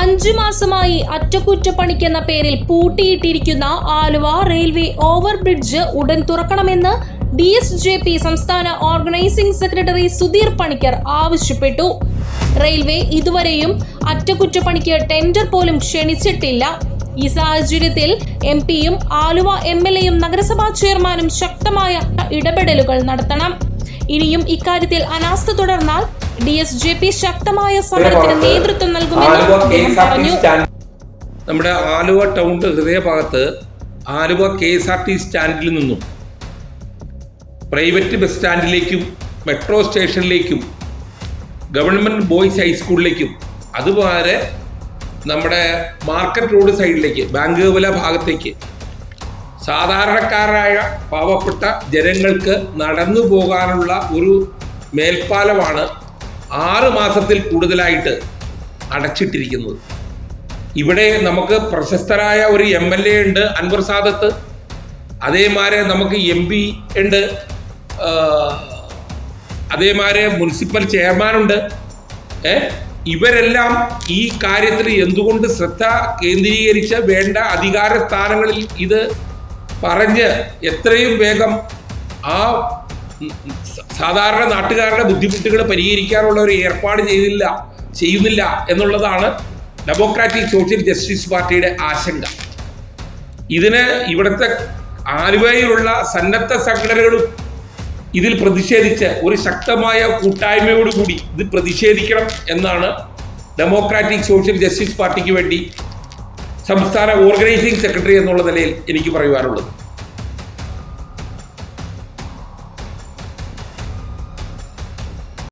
അഞ്ചു മാസമായി അറ്റകുറ്റപ്പണിക്കെന്ന പേരിൽ പൂട്ടിയിട്ടിരിക്കുന്ന ആലുവ റെയിൽവേ ഓവർ ബ്രിഡ്ജ് ഉടൻ തുറക്കണമെന്ന് ഡി എസ് ജെ പി സംസ്ഥാന ഓർഗനൈസിംഗ് സെക്രട്ടറി സുധീർ പണിക്കർ ആവശ്യപ്പെട്ടു. റെയിൽവേ ഇതുവരെയും അറ്റകുറ്റപ്പണിക്ക് ടെൻഡർ പോലും ക്ഷണിച്ചിട്ടില്ല. ഈ സാഹചര്യത്തിൽ എം പിയും ആലുവ എം എൽ എയും നഗരസഭാ ചെയർമാനും ശക്തമായ ഇടപെടലുകൾ നടത്തണം. ഇനിയും ഇക്കാര്യത്തിൽ അനാസ്ഥ തുടർന്നാൽ ഡി എസ് ജെ പി ശക്തമായ സമരത്തിന് നേതൃത്വം നൽകുമെന്ന് നമ്മുടെ ആലുവ ടൗണിന്റെ ഹൃദയഭാഗത്ത് Aluva K S R T സ്റ്റാൻഡിൽ നിന്നും പ്രൈവറ്റ് ബസ് സ്റ്റാൻഡിലേക്കും മെട്രോ സ്റ്റേഷനിലേക്കും ഗവൺമെന്റ് ബോയ്സ് ഹൈസ്കൂളിലേക്കും അതുപോലെ നമ്മുടെ മാർക്കറ്റ് റോഡ് സൈഡിലേക്ക് ബാങ്കുവല ഭാഗത്തേക്ക് സാധാരണക്കാരായ പാവപ്പെട്ട ജനങ്ങൾക്ക് നടന്നു പോകാനുള്ള ഒരു മേൽപ്പാലമാണ് ആറ് മാസത്തിൽ കൂടുതലായിട്ട് അടച്ചിട്ടിരിക്കുന്നത്. ഇവിടെ നമുക്ക് പ്രശസ്തരായ ഒരു എം എൽ എ ഉണ്ട് അൻവർ സാദത്ത്. അതേമാരെ നമുക്ക് എം പി ഉണ്ട് അതേമാരെ മുനിസിപ്പൽ ചെയർമാനുണ്ട് ഏ? ഇവരെല്ലാം ഈ കാര്യത്തിൽ എന്തുകൊണ്ട് ശ്രദ്ധ കേന്ദ്രീകരിച്ച് വേണ്ട അധികാര സ്ഥാനങ്ങളിൽ ഇത് പറഞ്ഞ് എത്രയും വേഗം ആ സാധാരണ നാട്ടുകാരുടെ ബുദ്ധിമുട്ടുകൾ പരിഹരിക്കാനുള്ള ഒരു ഏർപ്പാട് ചെയ്തില്ല. ചെയ്യുന്നില്ല എന്നുള്ളതാണ് ഡെമോക്രാറ്റിക് സോഷ്യൽ ജസ്റ്റിസ് പാർട്ടിയുടെ ആശങ്ക. ഇതിന് ഇവിടുത്തെ ആലുവയിലുള്ള സന്നദ്ധ സംഘടനകളും ഇതിൽ പ്രതിഷേധിച്ച് ഒരു ശക്തമായ കൂട്ടായ്മയോടുകൂടി ഇത് പ്രതിഷേധിക്കണം എന്നാണ് ഡെമോക്രാറ്റിക് സോഷ്യൽ ജസ്റ്റിസ് പാർട്ടിക്ക് വേണ്ടി സംസ്ഥാന ഓർഗനൈസിംഗ് സെക്രട്ടറി എന്നുള്ള നിലയിൽ എനിക്ക് പറയുവാനുള്ളത്.